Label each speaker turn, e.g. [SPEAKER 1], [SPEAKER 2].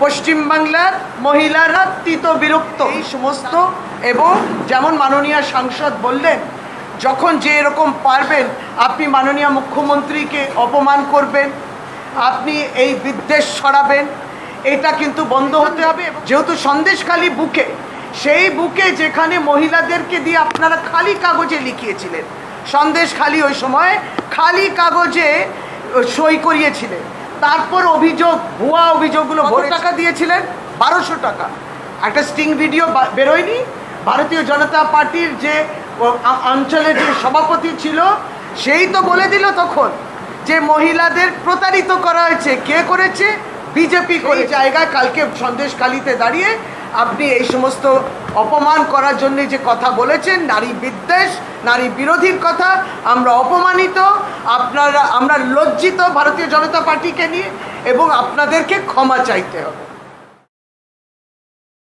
[SPEAKER 1] পশ্চিমবাংলার মহিলারা তীত বিরক্ত। এই সমস্ত এবং যেমন মাননীয় সাংসদ বললেন, যখন যে এরকম পারবেন, আপনি মাননীয় মুখ্যমন্ত্রীকে অপমান করবেন, আপনি এই বিদ্বেষ ছড়াবেন, এটা কিন্তু বন্ধ হতে হবে। যেহেতু সন্দেশখালী বুকে, সেই বুকে যেখানে মহিলাদেরকে দিয়ে আপনারা খালি কাগজে লিখিয়েছিলেন, সন্দেশখালী ওই সময় খালি কাগজে সই করিয়েছিলেন। তারপর অভিযোগ ভুয়া অভিযোগগুলো ভরে টাকা দিয়েছিলেন? বারোশো টাকা। একটা স্টিং ভিডিও বেরোয়নি। ভারতীয় জনতা পার্টির যে অঞ্চলের যে সভাপতি ছিল সেই তো বলে দিল তখন যে মহিলাদের প্রতারিত করা হয়েছে। কে করেছে? বিজেপি করে জায়গায় কালকে সন্দেশকালীতে দাঁড়িয়ে আপনি এই সমস্ত অপমান করার জন্য যে কথা বলেছেন নারী বিদ্বেষ নারী বিরোধীর কথা আমরা অপমানিত আপনারা আমরা লজ্জিত ভারতীয় জনতা পার্টিকে নিয়ে এবং আপনাদেরকে ক্ষমা চাইতে হবে।